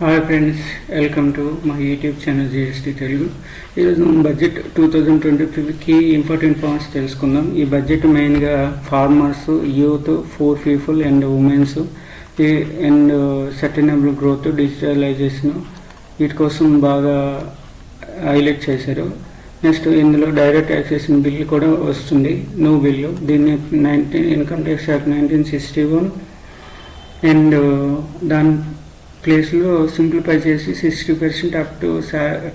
Hi friends welcome to మా YouTube channel GST Telugu ఈరోజు మనం బడ్జెట్ టూ థౌజండ్ ట్వంటీ ఫైవ్కి ఇంపార్టెంట్ పాయింట్స్ తెలుసుకుందాం. ఈ బడ్జెట్ మెయిన్గా farmers youth poor people and womens and sustainable growth digitalisation వీటి కోసం బాగా హైలైట్ చేశారు. నెక్స్ట్ ఇందులో డైరెక్ట్ ట్యాక్సేషన్ బిల్ కూడా వస్తుంది. న్యూ బిల్లు దీన్ని nineteen income tax act nineteen sixty one and దాని ప్లేస్లో సింప్లిఫై చేసి sixty percent up to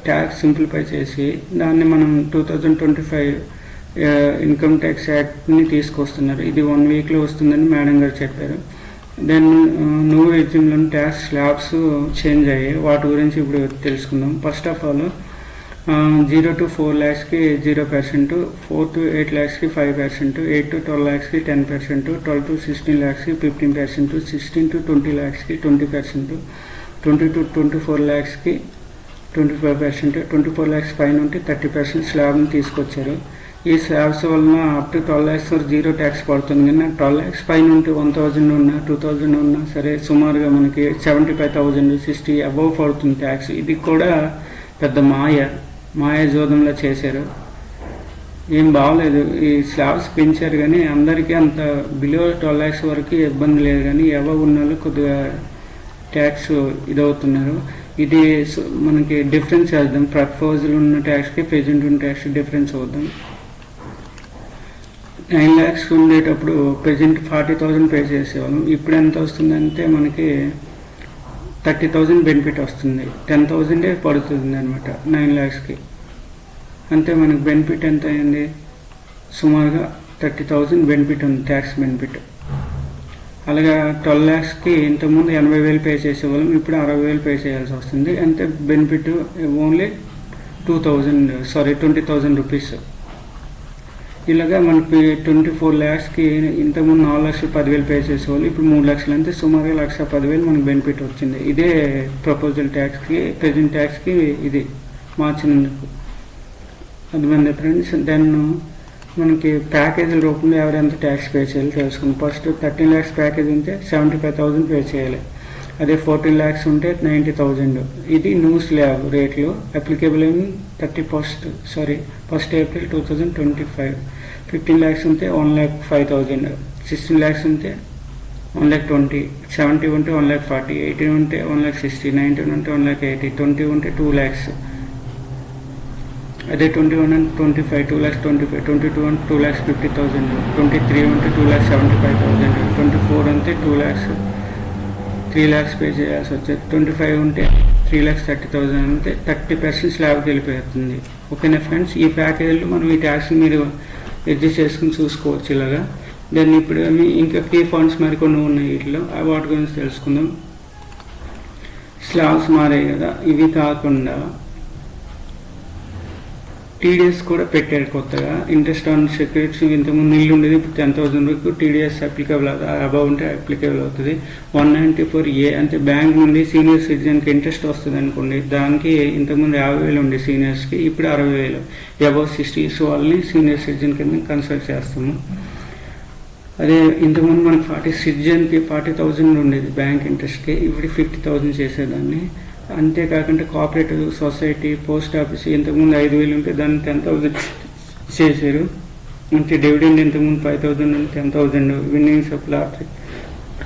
tax simplify చేసి దాన్ని మనం two thousand twenty five income tax యాక్ట్ని తీసుకొస్తున్నారు. ఇది వన్ వీక్లో వస్తుందని మేడం గారు చెప్పారు. దెన్ న్యూ రెజ్యూమ్లో ట్యాక్స్ స్లాబ్స్ చేంజ్ అయ్యాయి. వాటి గురించి ఇప్పుడు తెలుసుకుందాం. First of all zero to four ల్యాక్స్కి zero percent four to eight ల్యాక్స్కి five percent eight to twelve ల్యాక్స్కి ten percent twelve to sixteen ల్యాక్స్కి fifteen percent sixteen to twenty ల్యాక్స్కి twenty percent twenty to twenty four ల్యాక్స్కి twenty five percent twenty four lakhs పైన ఉంటే thirty percent స్లాబ్ని తీసుకొచ్చారు. ఈ slabs వలన up to twelve lakhs వరకు zero tax పడుతుంది. కానీ twelve lakhs పైన ఉంటే వన్ థౌజండ్ ఉన్నా టూ థౌజండ్ ఉన్నా సరే సుమారుగా మనకి seventy five thousand sixty above పడుతుంది ట్యాక్స్ ఇది కూడా పెద్ద మాయ. మాయాజోదంలో చేశారు. ఏం బాగలేదు. ఈ స్లాబ్స్ పెంచారు కానీ అందరికీ అంత బిలో ట్వెల్వ్ ల్యాక్స్ వరకు ఇబ్బంది లేదు కానీ ఎవరు ఉన్న కొద్దిగా ట్యాక్స్ ఇదవుతున్నారు. ఇది మనకి డిఫరెన్స్ చేద్దాం. ప్రపోజల్ ఉన్న ట్యాక్స్కి ప్రెజెంట్ ఉన్న ట్యాక్స్ డిఫరెన్స్ అవుద్దాం. నైన్ ల్యాక్స్ ఉండేటప్పుడు ప్రెజెంట్ ఫార్టీ థౌజండ్ పే చేసేవాళ్ళం. ఇప్పుడు ఎంత వస్తుందంటే మనకి థర్టీ థౌజండ్ బెనిఫిట్ వస్తుంది. టెన్ థౌజండే పడుతుంది అనమాట నైన్ ల్యాక్స్కి. అంటే మనకి బెనిఫిట్ ఎంత అయింది? సుమారుగా థర్టీ థౌజండ్ బెనిఫిట్ ఉంది ట్యాక్స్ బెనిఫిట్. అలాగా ట్వెల్వ్ ల్యాక్స్కి ఇంతకుముందు ఎనభై వేలు పే చేసేవాళ్ళం ఇప్పుడు అరవై వేలు పే చేయాల్సి వస్తుంది. అంటే benefit only two thousand sorry twenty thousand rupees. ఇలాగా మనకి ట్వంటీ ఫోర్ ల్యాక్స్కి ఇంతకుముందు నాలుగు లక్షలు పదివేలు పే చేసేవాళ్ళు ఇప్పుడు మూడు లక్షలు అంతే సుమారుగా లక్ష పదివేలు మనకు బెనిఫిట్ వచ్చింది. ఇదే ప్రపోజల్ ట్యాక్స్కి ప్రజెంట్ ట్యాక్స్కి ఇది మార్చినందుకు. అర్థమైంది ఫ్రెండ్స్ దెన్ మనకి ప్యాకేజీల రూపంలో ఎవరెంత ట్యాక్స్ పే చేయాలి తెలుసుకుందాం. ఫస్ట్ థర్టీన్ ల్యాక్స్ ప్యాకేజ్ ఉంటే సెవెంటీ ఫైవ్ థౌసండ్ పే చేయాలి. అదే ఫోర్టీన్ ల్యాక్స్ ఉంటే నైంటీ థౌజండ్. ఇది న్యూ స్లాబ్ రేట్లు applicable in thirty first sorry first April two thousand twenty five fifteen lakhs ఉంటే one lakh five thousand. Sixteen lakhs ఉంటే one lakh twenty. Seventy ఉంటే one lakh forty. Eighteen ఉంటే one lakh sixty. Nineteen ఉంటే one lakh eighty. Twenty ఉంటే two lakhs. అదే twenty one అంటే twenty five two lakhs twenty five twenty two అంటే two lakhs fifty thousand twenty three ఉంటే two lakhs seventy five thousand twenty four అంటే two lakhs three lakhs pay చేయాల్సి వచ్చేది twenty five ఉంటే three lakhs thirty thousand అంటే thirty percent స్లాబ్కి వెళ్ళిపోతుంది. ఓకేనా ఫ్రెండ్స్ ఈ ప్యాకేజీలో మనం ఈ ట్యాక్స్ మీరు అడ్జస్ట్ చేసుకుని చూసుకోవచ్చు ఇలాగా. దాన్ని ఇప్పుడు ఇంకా కీ ఫండ్స్ మరికొన్ని ఉన్నాయి వీటిలో. వాటి గురించి తెలుసుకుందాం. స్లాబ్స్ మారాయి కదా. ఇవి కాకుండా టీడీఎస్ కూడా పెట్టారు కొత్తగా. ఇంట్రెస్ట్ ఆన్ సెక్యూరిటీస్ ఇంతకుముందు ఇల్లు ఉండేది ఇప్పుడు టెన్ థౌసండ్ వరకు టీడీఎస్ అప్లికబుల్ అబౌవ్ ఉంటే అప్లికబుల్ అవుతుంది. వన్ నైంటీ ఫోర్ ఏ అంటే బ్యాంక్ నుండి సీనియర్ సిటిజన్కి ఇంట్రెస్ట్ వస్తుంది అనుకోండి. దానికి ఇంతకుముందు యాభై వేలు ఉండే సీనియర్స్కి ఇప్పుడు అరవై వేలు. అబౌవ్ సిక్స్టీ ఇయర్స్ వాళ్ళని సీనియర్ సిటిజన్ కింద కన్సల్ట్ చేస్తాము. అదే ఇంతకుముందు మనకి ఫార్టీ సిటిజన్కి ఫార్టీ థౌజండ్ ఉండేది బ్యాంక్ ఇంట్రెస్ట్కి ఇప్పుడు ఫిఫ్టీ థౌజండ్ చేసేదాన్ని. అంతేకాకుండా కోఆపరేటివ్ సొసైటీ పోస్ట్ ఆఫీస్ ఇంతకుముందు ఐదు వేలు ఉంటే దాన్ని టెన్ థౌజండ్ చేశారు. అంటే డివిడెండ్ ఇంతకుముందు ఫైవ్ థౌజండ్ ఉంటే ten thousand winnings of lottery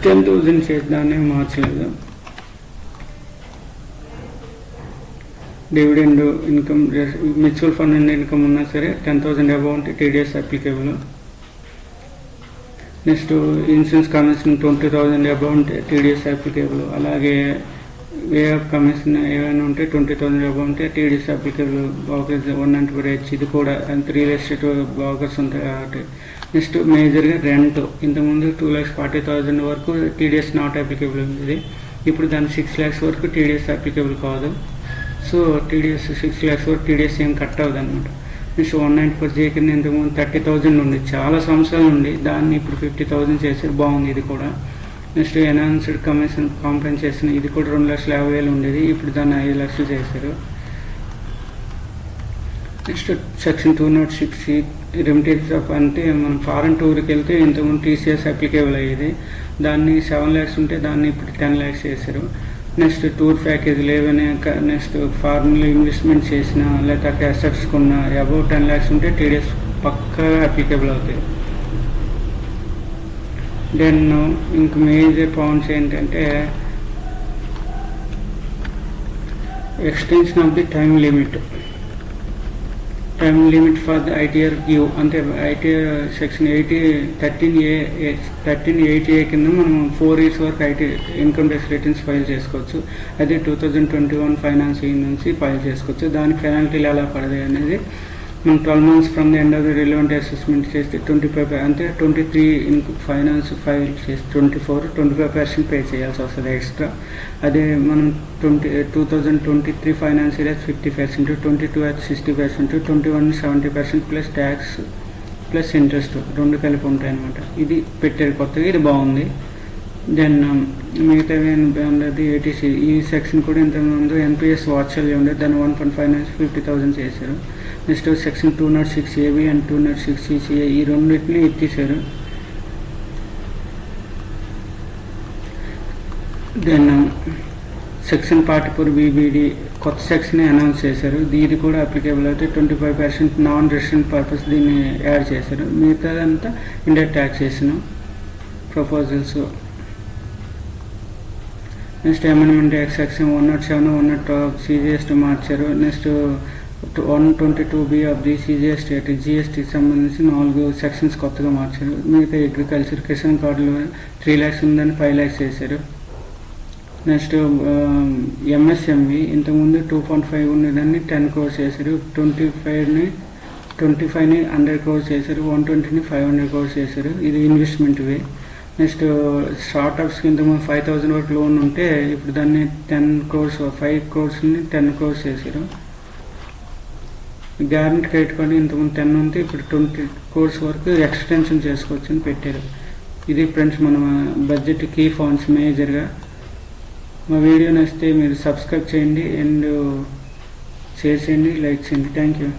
ten thousand చేద్దామని దాన్ని మార్చలేదు dividend income mutual fund income ఉన్నా సరే టెన్ థౌజండ్ అబౌవ్ ఉంటే TDS applicable next insurance commission twenty thousand above ఉంటే టీడీఎస్ అప్లికేబుల్ అలాగే వే ఆఫ్ కమిషన్ ఏమైనా ఉంటే ట్వంటీ థౌసండ్ అబౌవ్ ఉంటే TDS applicable brokers one and four H ఇది కూడా అంత రియల్ ఎస్టేట్ బ్లాకర్స్ ఉంటాయి. కాబట్టి నెక్స్ట్ మేజర్గా రెంట్. ఇంతకుముందు టూ ల్యాక్స్ ఫార్టీ థౌసండ్ వరకు టీడీఎస్ నాట్ అప్లికేబుల్ ఉంది ఇప్పుడు దాని సిక్స్ ల్యాక్స్ వరకు టీడీఎస్ అప్లికేబుల్ కాదు. సో టీడీఎస్ సిక్స్ ల్యాక్స్ వరకు టీడీఎస్ ఏం కట్ అవ్వదు అనమాట next one nine four J కింద ఇంతకుముందు థర్టీ థౌజండ్ ఉంది చాలా సంవత్సరాలు ఉంది దాన్ని ఇప్పుడు ఫిఫ్టీ థౌజండ్ చేస్తే బాగుంది ఇది కూడా. నెక్స్ట్ ఎనౌన్స్డ్ కమిషన్ కాంపెన్సేషన్ ఇది కూడా రెండు లక్షల యాభై వేలు ఉండేది. ఇప్పుడు దాన్ని ఐదు లక్షలు చేశారు. Next section two not six remittance of అంటే మనం ఫారెన్ టూర్కి వెళ్తే ఇంతకుముందు టీసీఎస్ అప్లికేబుల్ అయ్యేది. దాన్ని సెవెన్ ల్యాక్స్ ఉంటే దాన్ని ఇప్పుడు టెన్ ల్యాక్స్ చేశారు. నెక్స్ట్ టూర్ ప్యాకేజీలు ఏమైనా నెక్స్ట్ ఫారెన్లో ఇన్వెస్ట్మెంట్ చేసిన లేకపోతే అసెట్స్ కొన్న అబౌవ్ టెన్ ల్యాక్స్ ఉంటే టీడీఎస్ పక్కా అప్లికేబుల్ అవుతాయి. దెన్ ఇంక మేజర్ పాయింట్స్ ఏంటంటే extension of the time limit time limit for the ITR give అంటే ITR section eighty thirteen A thirteen eighty A కింద మనం ఫోర్ ఇయర్స్ వరకు IT income tax returns file చేసుకోవచ్చు. అదే two thousand twenty one finance year నుంచి file చేసుకోవచ్చు. దానికి పెనాల్టీలు ఎలా పడతాయి అనేది మనం twelve months from the end of the relevant assessment చేస్తే ట్వంటీ ఫైవ్ అంటే twenty three in finance five చేసి twenty four twenty five percent pay చేయాల్సి వస్తుంది ఎక్స్ట్రా అదే మనం twenty two thousand twenty three finance year fifty percent twenty two అయితే sixty percent twenty one seventy percent plus tax plus interest రెండు కలిపి ఉంటాయి అనమాట ఇది పెట్టారు కొత్తగా ఇది బాగుంది. దెన్ మిగతావి ఉండేది ఏటీసీ ఈ సెక్షన్ కూడా ఇంతకుముందు ఎన్పిఎస్ వాత్సల్య ఉండేది దాన్ని వన్ పాయింట్ ఫైవ్ నుంచి ఫిఫ్టీ థౌసండ్ చేశారు. Next section two not six AB and two not six CCA ఈ రెండింటిని ఎత్తేసారు then section forty four BBD కొత్త సెక్షన్ అనౌన్స్ చేశారు. ఇది కూడా అప్లికేబుల్ అయితే twenty five percent non resident purpose దీన్ని యాడ్ చేశారు. మిగతాదంతా indirect taxation proposals next amendment X section one not seven one not CGST మార్చారు. Next one twenty two B of the CGS state జిఎస్టీకి సంబంధించి నాలుగు సెక్షన్స్ కొత్తగా మార్చారు. మిగతా అగ్రికల్చర్ కిసాన్ కార్డులు త్రీ ల్యాక్స్ ఉందని ఫైవ్ ల్యాక్స్ చేశారు నెక్స్ట్ ఎంఎస్ఎంవి ఇంతకుముందు టూ పాయింట్ ఫైవ్ ఉండేదాన్ని టెన్ క్రోర్స్ చేశారు ట్వంటీ ఫైవ్ని ట్వంటీ ఫైవ్ని హండ్రెడ్ క్రోర్స్ చేశారు వన్ ట్వంటీని ఫైవ్ హండ్రెడ్ క్రోర్స్ చేశారు ఇది ఇన్వెస్ట్మెంట్ వే. నెక్స్ట్ స్టార్ట్అప్స్కి ఇంతకుముందు ఫైవ్ థౌసండ్ వరకు లోన్ ఉంటే ఇప్పుడు దాన్ని టెన్ క్రోర్స్ ఫైవ్ క్రోర్స్ని టెన్ క్రోర్స్ చేశారు గ్యారెంటీ క్రెడిట్ కార్డు ఇంతకుముందు టెన్ ఉంది ఇప్పుడు ట్వంటీ కోర్స్ వరకు ఎక్స్టెన్షన్ చేసుకోవచ్చు అని పెట్టారు. ఇది ఫ్రెండ్స్ మన బడ్జెట్ కీ ఫండ్స్ మేజర్గా. మా వీడియో నచ్చితే మీరు సబ్స్క్రైబ్ చేయండి అండ్ షేర్ చేయండి లైక్ చేయండి. Thank you.